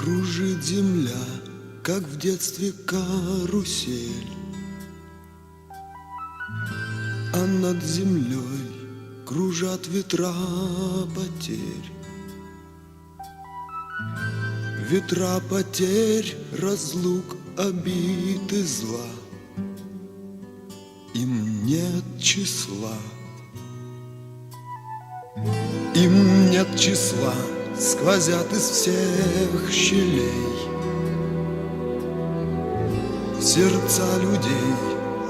Кружит земля, как в детстве карусель. А над землей кружат ветра потерь. Ветра потерь, разлук, обид и зла. Им нет числа. Им нет числа, сквозят из всех щелей. Сердца людей,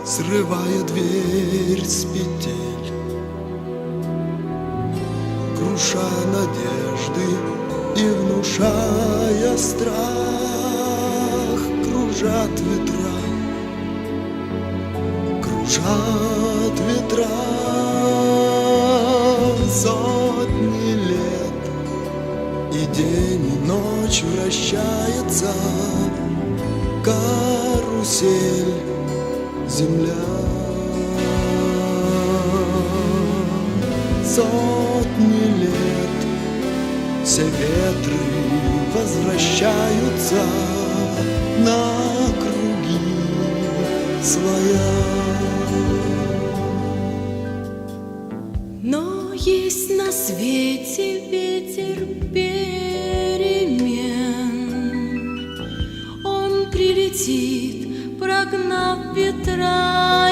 срывая дверь с петель Круша надежды и внушая страх Кружат ветра, кружат ветра. Лет и день и ночь вращается Карусель, земля Сотни лет все ветры возвращаются на круги своя. Но есть на свете ветер перемен ветра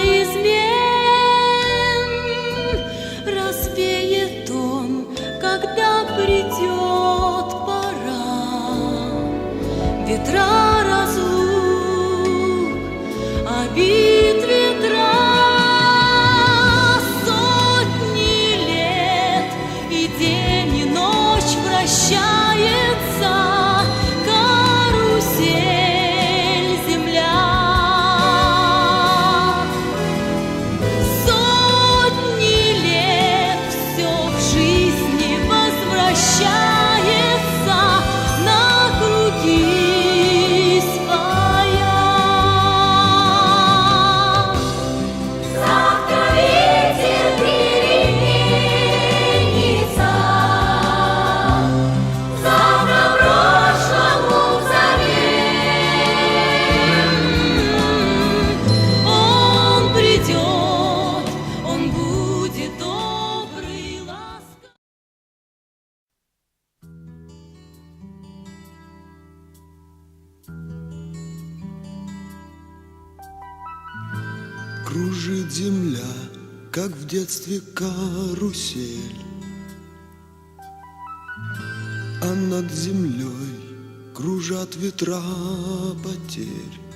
Кружит земля, как в детстве карусель. А над землей кружат ветра потерь